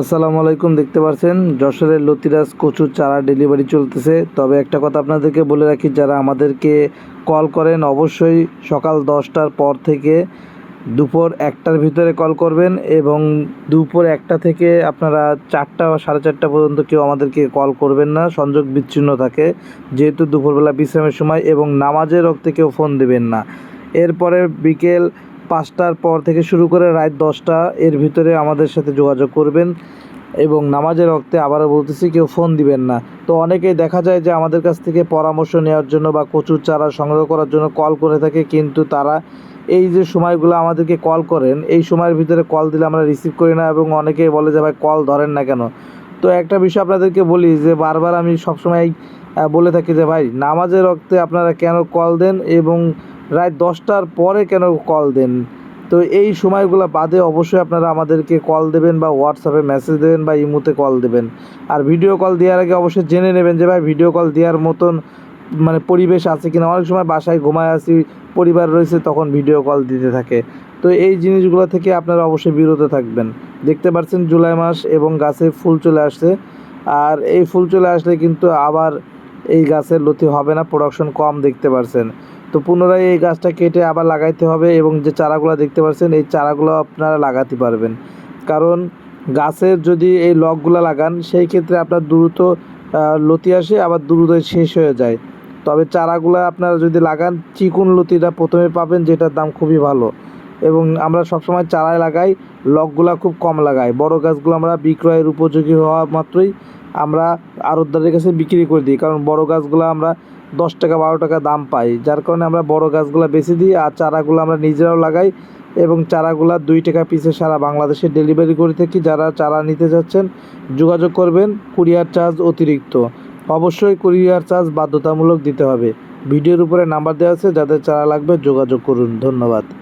আসসালামু আলাইকুম, দেখতে পাচ্ছেন যশোরের লতিরাজ কচুর চারা ডেলিভারি চলতেছে। তবে একটা কথা আপনাদেরকে বলে রাখি, যারা আমাদেরকে কল করেন, অবশ্যই সকাল দশটার পর থেকে দুপুর একটার ভিতরে কল করবেন এবং দুপুর একটা থেকে আপনারা চারটা বা সাড়ে চারটা পর্যন্ত কেউ আমাদেরকে কল করবেন না, সংযোগ বিচ্ছিন্ন থাকে। যেহেতু দুপুরবেলা বিশ্রামের সময় এবং নামাজের রক্তে কেউ ফোন দেবেন না। এরপরে বিকেল পাঁচটার পর থেকে শুরু করে রাত দশটা এর ভিতরে আমাদের সাথে যোগাযোগ করবেন এবং নামাজের রক্তে আবারও বলতেছি কেউ ফোন দিবেন না। তো অনেকেই দেখা যায় যে আমাদের কাছ থেকে পরামর্শ নেওয়ার জন্য বা কচুর চারা সংগ্রহ করার জন্য কল করে থাকে, কিন্তু তারা এই যে সময়গুলো আমাদেরকে কল করেন, এই সময়ের ভিতরে কল দিলে আমরা রিসিভ করি না এবং অনেকেই বলে যে, ভাই, কল ধরেন না কেন? তো একটা বিষয় আপনাদেরকে বলি যে, বারবার আমি সবসময় বলে থাকি যে, ভাই, নামাজের রক্তে আপনারা কেন কল দেন এবং রাত দশটার পরে কেন কল দেন? তো এই সময়গুলো বাদে অবশ্যই আপনারা আমাদেরকে কল দেবেন বা হোয়াটসঅ্যাপে মেসেজ দেবেন বা ইমোতে কল দেবেন। আর ভিডিও কল দেওয়ার আগে অবশ্যই জেনে নেবেন যে ভাই ভিডিও কল দেওয়ার মতন মানে পরিবেশ আছে কিনা? অনেক সময় বাসায় ঘুমায় আসি পরিবার রয়েছে, তখন ভিডিও কল দিতে থাকে। তো এই জিনিসগুলো থেকে আপনারা অবশ্যই বিরত থাকবেন। দেখতে পাচ্ছেন জুলাই মাস এবং গাছে ফুল চলে আসছে। আর এই ফুল চলে আসলে কিন্তু আবার এই গাছের লতি হবে না প্রোডাকশন কম দেখতে পারছেন। তো পুনরায় এই গাছটা কেটে আবার লাগাইতে হবে এবং যে চারাগুলো দেখতে পাচ্ছেন এই চারাগুলো আপনারা লাগাতে পারবেন। কারণ গাছের যদি এই লকগুলো লাগান, সেই ক্ষেত্রে আপনার দ্রুত লতি আসে, আবার দ্রুত শেষ হয়ে যায়। তবে চারাগুলো আপনারা যদি লাগান, চিকুন লতিটা প্রথমে পাবেন, যেটার দাম খুবই ভালো। এবং আমরা সবসময় চারায় লাগাই, লকগুলা খুব কম লাগাই। বড় গাছগুলো আমরা বিক্রয়ের উপযোগী হওয়া মাত্রই আমরা আড়তদারের কাছে বিক্রি করে দিই, কারণ বড় গাছগুলো আমরা দশ টাকা বারো টাকা দাম পাই। যার কারণে আমরা বড় গাছগুলো বেশি দিই আর চারাগুলো আমরা নিজেরাও লাগাই এবং চারাগুলা দুই টাকা পিসে সারা বাংলাদেশে ডেলিভারি করে থাকি। যারা চারা নিতে যাচ্ছেন, যোগাযোগ করবেন কুরিয়ার চার্জ অতিরিক্ত। অবশ্যই কুরিয়ার চার্জ বাধ্যতামূলক দিতে হবে। ভিডিওর উপরে নাম্বার দেওয়া আছে, যাদের চারা লাগবে যোগাযোগ করুন। ধন্যবাদ।